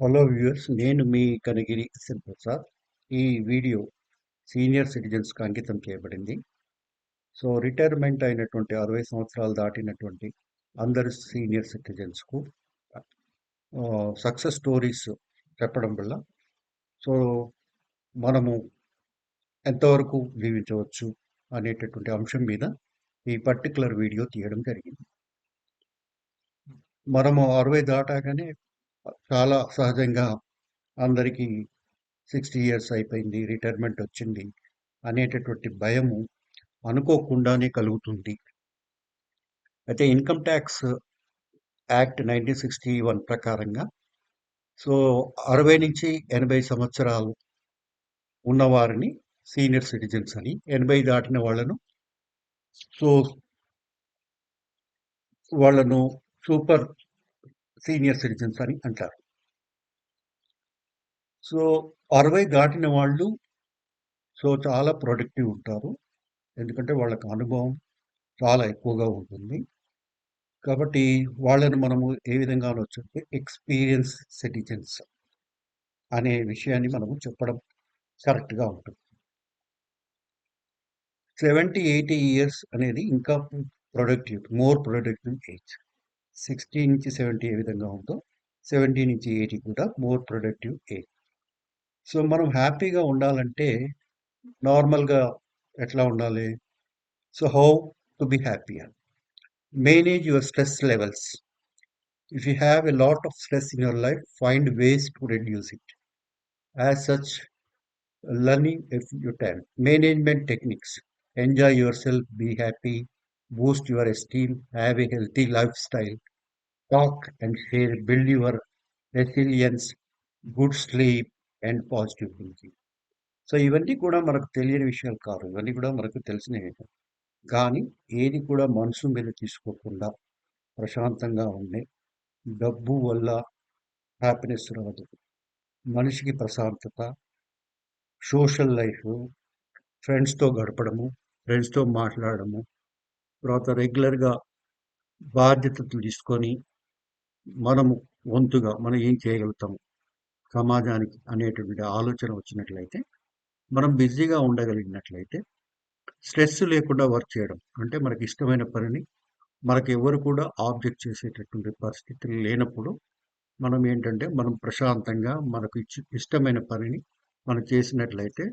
Hello viewers నేను మీ Kanagiri SN Prasad. ఈ వీడియో సీనియర్ సిటిజన్స్కి అంకితం చేయబడింది. సో రిటైర్మెంట్ అయినటువంటి అరవై సంవత్సరాలు దాటినటువంటి అందరు సీనియర్ సిటిజన్స్కు సక్సెస్ స్టోరీస్ చెప్పడం వల్ల సో మనము ఎంతవరకు జీవించవచ్చు అనేటటువంటి అంశం మీద ఈ పర్టికులర్ వీడియో తీయడం జరిగింది. మనము అరవై దాటాగానే చాలా సహజంగా అందరికీ సిక్స్టీ ఇయర్స్ అయిపోయింది రిటైర్మెంట్ వచ్చింది అనేటటువంటి భయము అనుకోకుండానే కలుగుతుంది. అయితే income tax act nineteen sixty one ప్రకారంగా సో అరవై నుంచి ఎనభై సంవత్సరాలు ఉన్నవారిని సీనియర్ సిటిజన్స్ అని ఎనభై దాటిన వాళ్ళను సో వాళ్ళను సూపర్ సీనియర్ సిటిజన్స్ అని అంటారు. సో అరవై దాటిన వాళ్ళు సో చాలా ప్రొడక్టివ్ ఉంటారు. ఎందుకంటే వాళ్ళకి అనుభవం చాలా ఎక్కువగా ఉంటుంది. కాబట్టి వాళ్ళని మనము ఏ విధంగా అనొచ్చు ఎక్స్పీరియన్స్ సిటిజన్స్ అనే విషయాన్ని మనము చెప్పడం కరెక్ట్గా ఉంటుంది. సెవెంటీ ఎయిటీ ఇయర్స్ అనేది ఇంకా productive more productive age. Sixty నుంచి సెవెంటీ ఏ విధంగా ఉందో సెవెంటీ నుంచి ఎయిటీ కూడా మోర్ ప్రొడక్టివ్ ఏజ్ సో మనం హ్యాపీగా ఉండాలంటే నార్మల్గా ఎట్లా ఉండాలి? So how to be happy manage your stress levels. If you have a lot of stress in your life find ways to reduce it. As such learning learning if management techniques. Enjoy yourself be happy boost boost your esteem have a healthy lifestyle talk and share build your resilience good sleep and positive thinking. So ఇవన్నీ కూడా మనకు తెలియని విషయాలు కాదు. ఇవన్నీ కూడా మనకు తెలిసినవి. కానీ ఏది కూడా మనసు మీద తీసుకోకుండా ప్రశాంతంగా ఉండే డబ్బు వల్ల హ్యాపీనెస్ రాదు. మనిషికి ప్రశాంతత సోషల్ లైఫ్ ఫ్రెండ్స్తో గడపడము ఫ్రెండ్స్తో మాట్లాడడము తర్వాత రెగ్యులర్గా బాధ్యతలు తీసుకొని మనము వంతుగా మనం ఏం చేయగలుగుతాము? సమాజానికి అనేటువంటి ఆలోచన వచ్చినట్లయితే మనం బిజీగా ఉండగలిగినట్లయితే స్ట్రెస్ లేకుండా వర్క్ చేయడం అంటే మనకి ఇష్టమైన పనిని మనకు ఎవరు కూడా ఆబ్జెక్ట్ చేసేటటువంటి పరిస్థితులు లేనప్పుడు మనం ఏంటంటే మనం ప్రశాంతంగా మనకు ఇష్టమైన పనిని మనం చేసినట్లయితే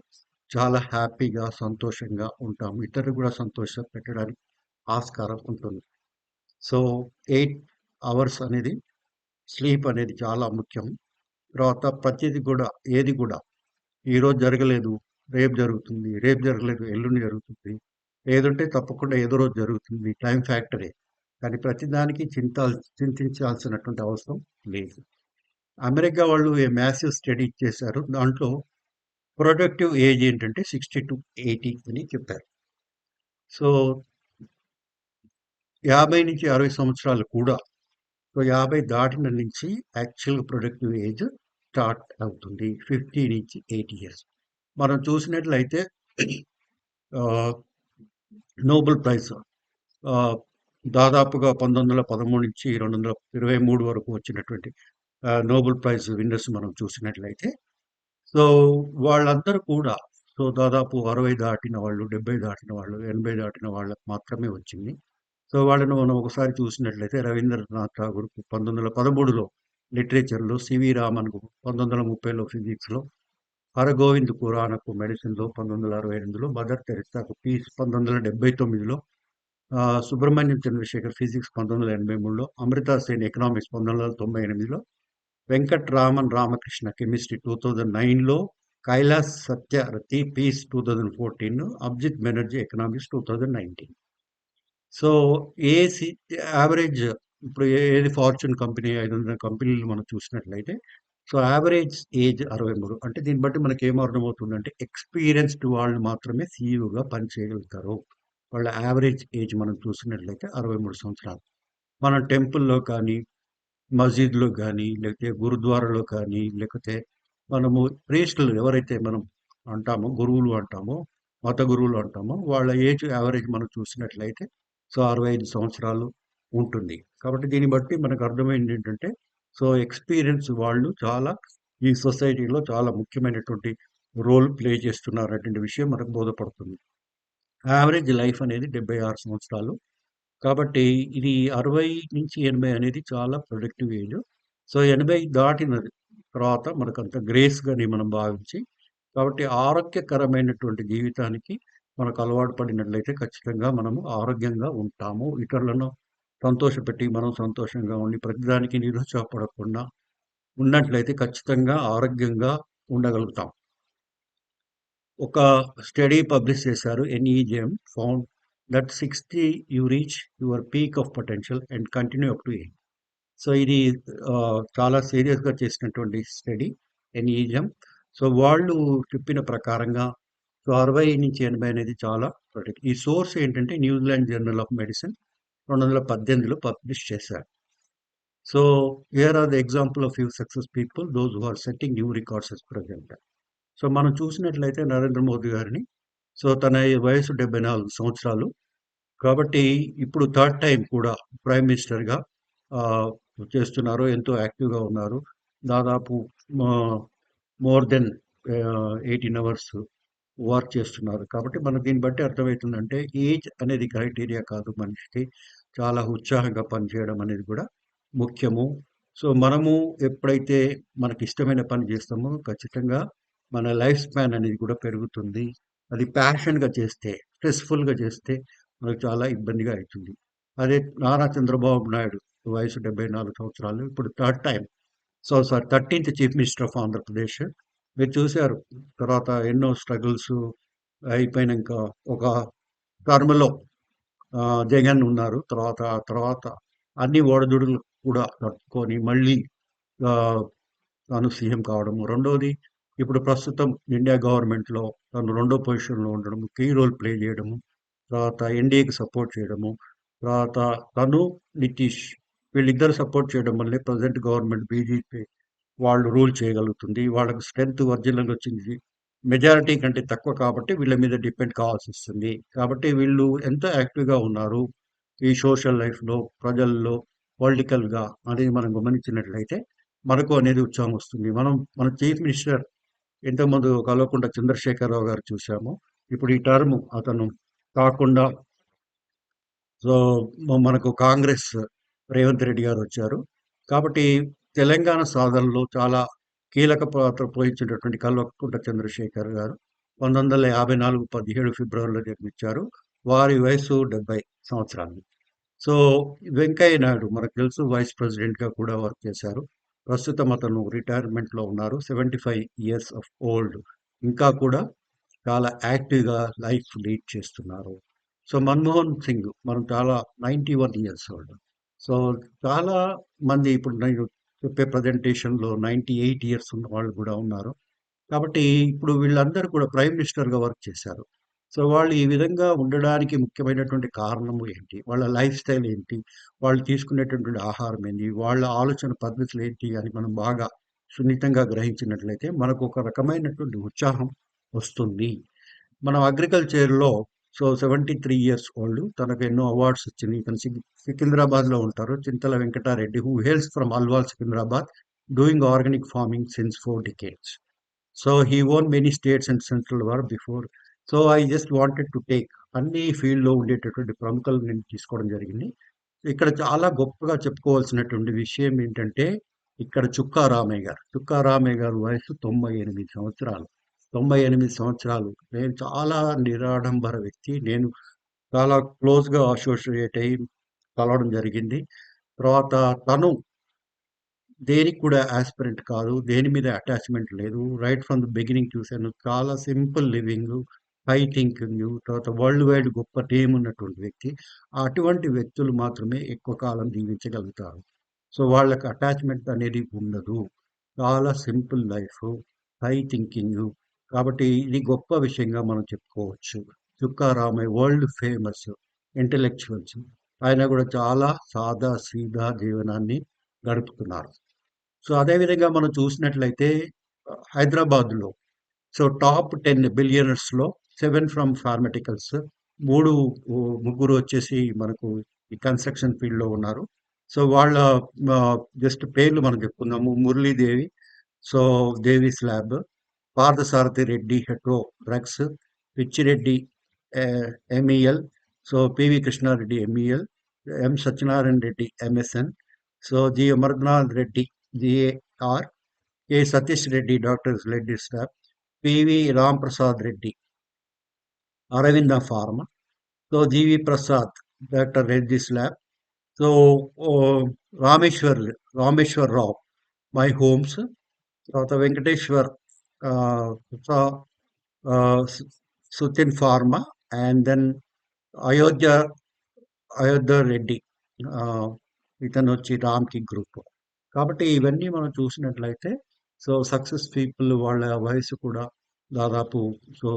చాలా హ్యాపీగా సంతోషంగా ఉంటాము. ఇతరులు కూడా సంతోష పెట్టడానికి ఆస్కారం ఉంటుంది. సో ఎయిట్ అవర్స్ అనేది స్లీప్ అనేది చాలా ముఖ్యం. తర్వాత ప్రతిది కూడా ఏది కూడా ఈరోజు జరగలేదు రేపు జరుగుతుంది రేపు జరగలేదు ఎల్లుండి జరుగుతుంది ఏదంటే తప్పకుండా ఏదో రోజు జరుగుతుంది టైం ఫ్యాక్టరీ. కానీ ప్రతిదానికి చింతాల్ చింతించాల్సినటువంటి అవసరం లేదు. అమెరికా వాళ్ళు ఏ మ్యాసివ్ స్టడీ చేశారు దాంట్లో ప్రొడక్టివ్ ఏజ్ ఏంటంటే సిక్స్టీ టు ఎయిటీ అని చెప్పారు. సో యాభై నుంచి అరవై సంవత్సరాలు కూడా సో యాభై దాటిన నుంచి యాక్చువల్ ప్రొడక్టివ్ ఏజ్ స్టార్ట్ అవుతుంది ఫిఫ్టీ నుంచి ఎయిటీ ఇయర్స్. మనం చూసినట్లయితే నోబెల్ ప్రైజ్ దాదాపుగా పంతొమ్మిది వందల పదమూడు నుంచి రెండు వందల ఇరవై మూడు వరకు వచ్చినటువంటి నోబెల్ ప్రైజ్ విన్నర్స్ మనం చూసినట్లయితే సో వాళ్ళందరూ కూడా సో దాదాపు అరవై దాటిన వాళ్ళు డెబ్బై దాటిన వాళ్ళు ఎనభై దాటిన వాళ్ళకు మాత్రమే వచ్చింది. సో వాళ్ళను మనం ఒకసారి చూసినట్లయితే రవీంద్రనాథ్ ఠాగూర్ పంతొమ్మిది వందల పదమూడులో లిటరేచర్లో సివి రామన్కు పంతొమ్మిది వందల ముప్పైలో ఫిజిక్స్లో హరగోవింద్ ఖురానకు మెడిసిన్లో పంతొమ్మిది వందల అరవై ఎనిమిదిలో మదర్ తెరిస్తాకు పీస్ పంతొమ్మిది వందల డెబ్బై తొమ్మిదిలో సుబ్రహ్మణ్యం చంద్రశేఖర్ ఫిజిక్స్ పంతొమ్మిది వందల ఎనభై మూడులో అమృతా సేన్ ఎకనామిక్స్ పంతొమ్మిది వందల తొంభై ఎనిమిదిలో Venkat Raman Ramakrishna chemistry two thousand నైన్లో Kailash Satyarthi peace two thousand fourteen Abhijit Banerjee economics two thousand nineteen. So a average ఇప్పుడు ఏది ఫార్చ్యూన్ కంపెనీ ఐదు వందల కంపెనీలు మనం చూసినట్లయితే సో యావరేజ్ ఏజ్ అరవై మూడు. అంటే దీన్ని బట్టి మనకి ఏం అర్థమవుతుందంటే ఎక్స్పీరియన్స్డ్ వాళ్ళు మాత్రమే సీఈఓగా పనిచేయగలుగుతారు. వాళ్ళ యావరేజ్ ఏజ్ మనం చూసినట్లయితే అరవై మూడు సంవత్సరాలు. మన టెంపుల్లో కానీ మస్జిద్లో కానీ లేకపోతే గురుద్వారాలో కానీ లేకపోతే మనము ప్రేస్టులు ఎవరైతే మనం అంటామో గురువులు అంటామో మత గురువులు అంటామో వాళ్ళ ఏజ్ యావరేజ్ మనం చూసినట్లయితే సో అరవై ఐదు సంవత్సరాలు ఉంటుంది. కాబట్టి దీన్ని బట్టి మనకు అర్థమైంది ఏంటంటే సో ఎక్స్పీరియన్స్ వాళ్ళు చాలా ఈ సొసైటీలో చాలా ముఖ్యమైనటువంటి రోల్ ప్లే చేస్తున్నారటువంటి విషయం మనకు బోధపడుతుంది. యావరేజ్ లైఫ్ అనేది డెబ్బై ఆరు సంవత్సరాలు. కాబట్టి ఇది అరవై నుంచి ఎనభై అనేది చాలా ప్రొడక్టివ్ ఏజ్. సో ఎనభై దాటిన తర్వాత మనకు అంత గ్రేస్గాని మనం భావించి కాబట్టి ఆరోగ్యకరమైనటువంటి జీవితానికి మనకు అలవాటు పడినట్లయితే ఖచ్చితంగా మనము ఆరోగ్యంగా ఉంటాము. ఇతరులను సంతోషపెట్టి మనం సంతోషంగా ఉండి ప్రతిదానికి నిరుత్సాహపడకుండా ఉన్నట్లయితే ఖచ్చితంగా ఆరోగ్యంగా ఉండగలుగుతాం. ఒక స్టడీ పబ్లిష్ చేశారు NEJM found that sixty you reach your peak of potential and continue up to eight so ఇది చాలా సీరియస్గా చేసినటువంటి స్టడీ ఎన్ఈజిఎం సో వాళ్ళు చెప్పిన ప్రకారంగా సో అరవై నుంచి ఎనభై అనేది చాలా ప్రొటెక్ట్. ఈ సోర్స్ ఏంటంటే న్యూజిలాండ్ జర్నల్ ఆఫ్ మెడిసిన్ రెండు వందల పద్దెనిమిదిలో పబ్లిష్ చేశారు. So here are the example of you success people those who are setting new records as present. So మనం చూసినట్లయితే నరేంద్ర మోదీ గారిని సో తన వయసు డెబ్బై నాలుగు సంవత్సరాలు. కాబట్టి ఇప్పుడు థర్డ్ టైం కూడా ప్రైమ్ మినిస్టర్గా చేస్తున్నారు ఎంతో యాక్టివ్గా ఉన్నారు. దాదాపు more than eighteen hours work చేస్తున్నారు. కాబట్టి మనకు దీన్ని బట్టి అర్థమవుతుందంటే ఏజ్ అనేది క్రైటీరియా కాదు మనిషికి. చాలా ఉత్సాహంగా పనిచేయడం అనేది కూడా ముఖ్యము. సో మనము ఎప్పుడైతే మనకి ఇష్టమైన పని చేస్తామో ఖచ్చితంగా మన లైఫ్ స్పాన్ అనేది కూడా పెరుగుతుంది. అది ప్యాషన్గా చేస్తే స్ట్రెస్ఫుల్గా చేస్తే మనకు చాలా ఇబ్బందిగా అవుతుంది. అదే నారా చంద్రబాబు నాయుడు వయసు డెబ్బై నాలుగు సంవత్సరాలు. ఇప్పుడు third time so sir thirteenth chief minister of Andhra Pradesh. మీరు చూశారు. తర్వాత ఎన్నో స్ట్రగుల్స్ అయిపోయినాక ఒక టర్మ్లో జగన్ ఉన్నారు. తర్వాత తర్వాత అన్ని ఓడదుడులు కూడా తట్టుకొని మళ్ళీ తను సీఎం కావడము. రెండోది ఇప్పుడు ప్రస్తుతం ఇండియా గవర్నమెంట్లో తను రెండో పొజిషన్లో ఉండడం కీ రోల్ ప్లే చేయడము తర్వాత ఎన్డీఏకి సపోర్ట్ చేయడము తర్వాత తను నితీష్ వీళ్ళిద్దరు సపోర్ట్ చేయడం వల్లే ప్రజెంట్ గవర్నమెంట్ బీజేపీ వాళ్ళు రూల్ చేయగలుగుతుంది. వాళ్ళకు స్ట్రెంత్ ఒరిజినల్ వచ్చింది. మెజారిటీ కంటే తక్కువ కాబట్టి వీళ్ళ మీద డిపెండ్ కావాల్సి వస్తుంది. కాబట్టి వీళ్ళు ఎంత యాక్టివ్గా ఉన్నారు ఈ సోషల్ లైఫ్లో ప్రజల్లో పొలిటికల్గా అనేది మనం గమనించినట్లయితే మనకు అనేది ఉత్సాహం వస్తుంది. మనం మన చీఫ్ మినిస్టర్ ఇంతకుముందు కలవకుండా చంద్రశేఖరరావు గారు చూసాము. ఇప్పుడు ఈ టర్మ్ అతను కాకుండా సో మనకు కాంగ్రెస్ రేవంత్ రెడ్డి గారు వచ్చారు. కాబట్టి తెలంగాణ సాధనలో చాలా కీలక పాత్ర పోయించినటువంటి కల్వకుంట చంద్రశేఖర్ గారు పంతొమ్మిది వందల యాభై నాలుగు పదిహేడు ఫిబ్రవరిలో జన్మించారు. వారి వయసు డెబ్బై సంవత్సరాలు. సో వెంకయ్య నాయుడు మనకు తెలుసు వైస్ ప్రెసిడెంట్గా కూడా వర్క్ చేశారు. ప్రస్తుతం అతను రిటైర్మెంట్లో ఉన్నారు. Seventy five years of old. ఇంకా కూడా చాలా యాక్టివ్గా లైఫ్ లీడ్ చేస్తున్నారు. సో మన్మోహన్ సింగ్ మనం చాలా ninety one years old. So చాలా మంది ఇప్పుడు నేను చెప్పే ప్రజెంటేషన్లో నైంటీ ఎయిట్ ఇయర్స్ ఉన్న వాళ్ళు కూడా ఉన్నారు. కాబట్టి ఇప్పుడు వీళ్ళందరూ కూడా ప్రైమ్ మినిస్టర్గా వర్క్ చేశారు. సో వాళ్ళు ఈ విధంగా ఉండడానికి ముఖ్యమైనటువంటి కారణము ఏంటి? వాళ్ళ లైఫ్ స్టైల్ ఏంటి? వాళ్ళు తీసుకునేటటువంటి ఆహారం ఏంటి? వాళ్ళ ఆలోచన పద్ధతులు ఏంటి? అని మనం బాగా సున్నితంగా గ్రహించినట్లయితే మనకు ఒక రకమైనటువంటి ఉత్సాహం వస్తుంది. మనం అగ్రికల్చర్లో so seventy three years old తనకు ఎన్నో అవార్డ్స్ వచ్చినాయి. ఇతను సికింద్రాబాద్లో ఉంటారు. Chintala Venkatareddy who hails from Alwal Secunderabad doing organic farming since four decades so he own many states and central war before so I just wanted to take అన్ని ఫీల్డ్లో ఉండేటటువంటి ప్రముఖులు నేను తీసుకోవడం జరిగింది. ఇక్కడ చాలా గొప్పగా చెప్పుకోవాల్సినటువంటి విషయం ఏంటంటే ఇక్కడ చుక్కా రామయ్య గారు. చుక్కా రామయ్య గారు వయసు తొంభై ఎనిమిది సంవత్సరాలు. తొంభై ఎనిమిది సంవత్సరాలు. నేను చాలా నిరాడంబర వ్యక్తి. నేను చాలా క్లోజ్గా అసోసియేట్ అయ్యి కలవడం జరిగింది. తర్వాత తను దేనికి కూడా ఆస్పిరెంట్ కాదు దేని మీద అటాచ్మెంట్ లేదు. రైట్ ఫ్రమ్ ద బిగినింగ్ చూశాను చాలా సింపుల్ లివింగ్ హై థింకింగ్ తర్వాత వరల్డ్ వైడ్ గొప్ప నేమ్ ఉన్నటువంటి వ్యక్తి. అటువంటి వ్యక్తులు మాత్రమే ఎక్కువ కాలం జీవించగలుగుతారు. సో వాళ్ళకి అటాచ్మెంట్ అనేది ఉండదు. చాలా సింపుల్ లైఫ్ హై థింకింగ్ కాబట్టి ఇది గొప్ప విషయంగా మనం చెప్పుకోవచ్చు. Chukka Ramaiah world famous intellectuals. ఆయన కూడా చాలా సాదా సీదా జీవనాన్ని గడుపుతున్నారు. సో అదేవిధంగా మనం చూసినట్లయితే హైదరాబాద్లో సో టాప్ టెన్ బిలియనర్స్లో సెవెన్ ఫ్రమ్ ఫార్మెటికల్స్ మూడు ముగ్గురు వచ్చేసి మనకు ఈ కన్స్ట్రక్షన్ ఫీల్డ్లో ఉన్నారు. సో వాళ్ళ జస్ట్ పేర్లు మనం చెప్పుకుందాము. Murali Devi so Devi slab Parthasarathi Reddy Hetero drugs Pichireddy MEL so PV Krishna Reddy MEL M Satyanarayana Reddy MSN so G Amarnath Reddy GAR K Satish Reddy doctors Reddy staff PV Ram Prasad Reddy Aravinda pharma so G V Prasad doctor Reddy slab so Rameshwar Rameshwar Rao my homes తర్వాత Venkateshwar సుతిన్ pharma and then Ayodhya Ayodhya Reddy. ఇతను వచ్చి రామ్కి గ్రూప్. కాబట్టి ఇవన్నీ మనం చూసినట్లయితే సో సక్సెస్ పీపుల్ వాళ్ళ వయసు కూడా దాదాపు so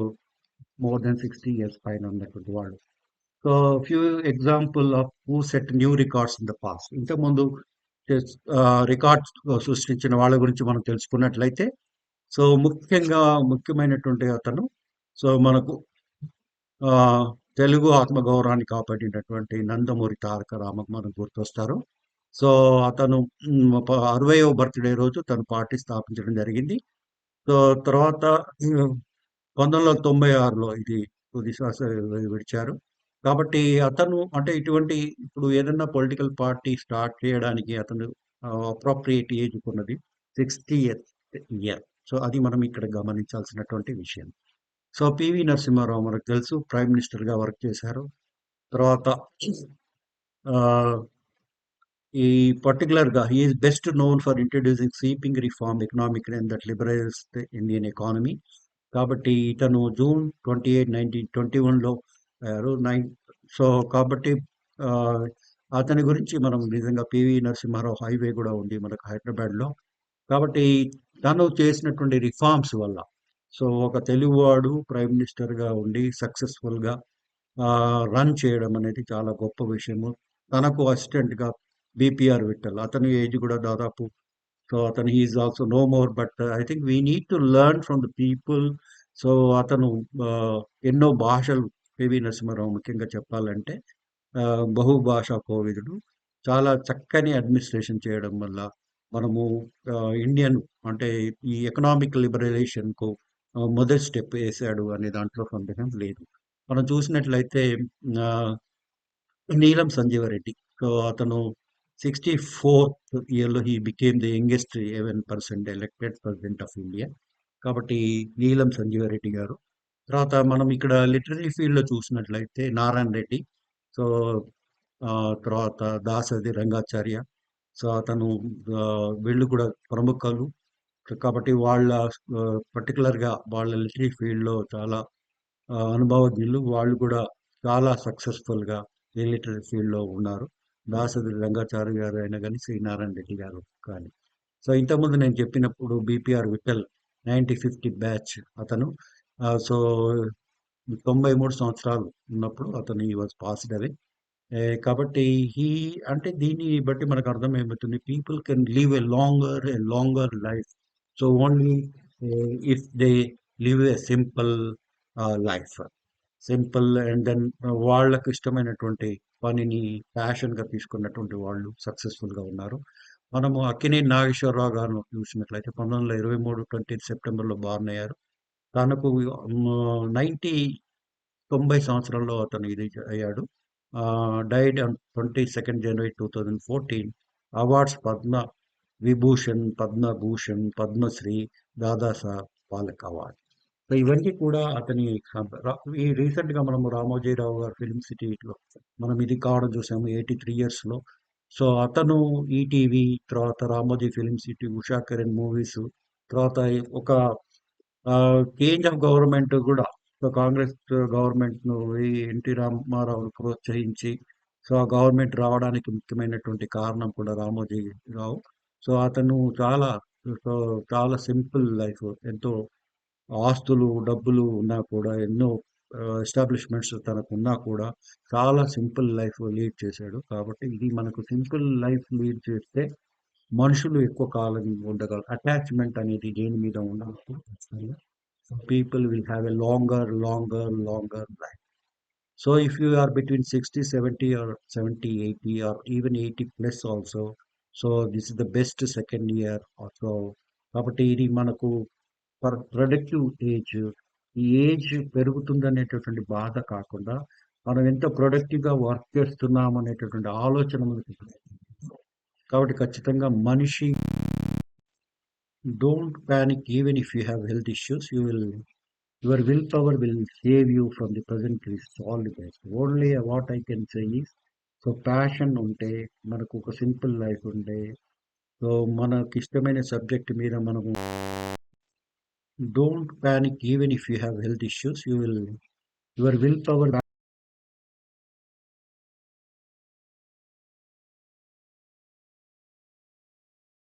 more than sixty years పైన ఉన్నటువంటి వాళ్ళు. So few example of who set new records in the past. ఇంతకుముందు రికార్డ్స్ సృష్టించిన వాళ్ళ గురించి మనం తెలుసుకున్నట్లయితే సో ముఖ్యంగా ముఖ్యమైనటువంటి అతను సో మనకు తెలుగు ఆత్మగౌరవాన్ని కాపాడినటువంటి నందమూరి తారక రామకు మనం గుర్తొస్తారు. సో అతను అరవయో బర్త్డే రోజు తను పార్టీ స్థాపించడం జరిగింది. సో తర్వాత పంతొమ్మిది వందల తొంభై ఆరులో ఇది తుది విడిచారు. కాబట్టి అతను అంటే ఇటువంటి ఇప్పుడు ఏదన్నా పొలిటికల్ పార్టీ స్టార్ట్ చేయడానికి అతను అప్రోప్రియేట్ ఏజ్ ఉన్నది సిక్స్టీ ఇయర్ సో అది మనం ఇక్కడ గమనించాల్సినటువంటి విషయం. సో పివి నరసింహారావు మనకు తెలుసు ప్రైమ్ మినిస్టర్గా వర్క్ చేశారు. తర్వాత ఈ పర్టికులర్గా is best known for introducing sweeping reform economic and that liberalize the Indian economy. కాబట్టి ఇతను June twenty eight nineteen twenty వన్లో అయ్యారు. నైన్ సో కాబట్టి అతని గురించి మనం నిజంగా పివి నరసింహారావు హైవే కూడా ఉంది మనకు హైదరాబాద్లో. కాబట్టి తను చేసినటువంటి రిఫార్మ్స్ వల్ల సో ఒక తెలుగువాడు ప్రైమ్ మినిస్టర్గా ఉండి సక్సెస్ఫుల్గా రన్ చేయడం అనేది చాలా గొప్ప విషయము. తనకు అసిస్టెంట్గా బీపీఆర్ విట్టల్ అతని ఏజ్ కూడా దాదాపు సో అతను is also no more but I think we need to learn from the people so అతను ఎన్నో భాషలు పివి నరసింహారావు ముఖ్యంగా చెప్పాలంటే బహుభాషా కోవిదుడు. చాలా చక్కని అడ్మినిస్ట్రేషన్ చేయడం వల్ల మనము ఇండియన్ అంటే ఈ ఎకనామిక్ లిబరలైజేషన్కు మొదటి స్టెప్ వేసాడు అనే దాంట్లో సందేహం లేదు. మనం చూసినట్లయితే నీలం సంజీవరెడ్డి. సో అతను సిక్స్టీ ఫోర్త్ ఇయర్లో he became the youngest even percent elected president of India. కాబట్టి నీలం సంజీవరెడ్డి గారు. తర్వాత మనం ఇక్కడ లిటరీ ఫీల్డ్లో చూసినట్లయితే నారాయణ రెడ్డి సో తర్వాత దాసది రంగాచార్య. సో అతను వీళ్ళు కూడా ప్రముఖులు. కాబట్టి వాళ్ళ పర్టికులర్గా వాళ్ళ లిటరీ ఫీల్డ్లో చాలా అనుభవజ్ఞులు. వాళ్ళు కూడా చాలా సక్సెస్ఫుల్గా లిటరీ ఫీల్డ్లో ఉన్నారు. దాసరి రంగాచార్య గారు అయినా కానీ శ్రీనారాయణ రెడ్డి గారు కానీ. సో ఇంతకుముందు నేను చెప్పినప్పుడు BPR Vithal ninety fifty batch అతను. సో తొంభై మూడు సంవత్సరాలు ఉన్నప్పుడు అతను ఈ వాజ్ పాస్డ్ అవే కాబట్టి హీ అంటే దీన్ని బట్టి మనకు అర్థం people can live a longer a longer life so only if they live a simple life simple and then వాళ్ళకు ఇష్టమైనటువంటి పనిని ప్యాషన్గా తీసుకున్నటువంటి వాళ్ళు సక్సెస్ఫుల్గా ఉన్నారు. మనము అక్కినే నాగేశ్వరరావు గారు చూసినట్లయితే పంతొమ్మిది వందల ఇరవై మూడు ట్వంటీ సెప్టెంబర్లో బార్న్ అయ్యారు. తనకు నైంటీ తొంభై సంవత్సరాల్లో అతను ఇది అయ్యాడు. Died on twenty second January two thousand fourteen awards Padma Vibhushan Padma Bhushan Padma Shri Dadasaheb Phalke award so ఇవన్నీ కూడా అతని ఈ రీసెంట్గా మనము రామోజీరావు గారు ఫిల్మ్ సిటీలో మనం ఇది కావడం చూసాము ఎయిటీ త్రీ ఇయర్స్లో సో అతను ఈటీవీ తర్వాత Ramoji film city Usha Kiran movies తర్వాత ఒక చేంజ్ ఆఫ్ గవర్నమెంట్ కూడా సో కాంగ్రెస్ గవర్నమెంట్ను ఎన్టీ రామారావును ప్రోత్సహించి సో ఆ గవర్నమెంట్ రావడానికి ముఖ్యమైనటువంటి కారణం కూడా రామోజీ రావు. సో అతను చాలా సో చాలా సింపుల్ లైఫ్ ఎంతో ఆస్తులు డబ్బులు ఉన్నా కూడా ఎన్నో ఎస్టాబ్లిష్మెంట్స్ తనకు ఉన్నా కూడా చాలా సింపుల్ లైఫ్ లీడ్ చేశాడు. కాబట్టి ఇది మనకు సింపుల్ లైఫ్ లీడ్ చేస్తే మనుషులు ఎక్కువ కాలం ఉండగలరు. అటాచ్మెంట్ అనేది దేని మీద ఉండదు. People will have a longer, longer, longer life. So if you are between 60, 70 or 70, 80 or even 80 plus also, so this is the best second year or so. కాబట్టి ఇది మనకు పర్ ప్రొడక్టివ్ ఏజ్ ఈ age పెరుగుతుందనేటటువంటి బాధ కాకుండా మనం ఎంత ప్రొడక్టివ్గా work చేస్తున్నాం అనేటటువంటి ఆలోచన మనకు కాబట్టి ఖచ్చితంగా మనిషి don't panic even if you have health issues you will your will power will save you from the present risk all the best only what I can say is so passion ఉంటే మనకు ఒక simple life ఉంటే so మనకి ఇష్టమైన subject మీద మనము don't panic even if you have health issues you will your will power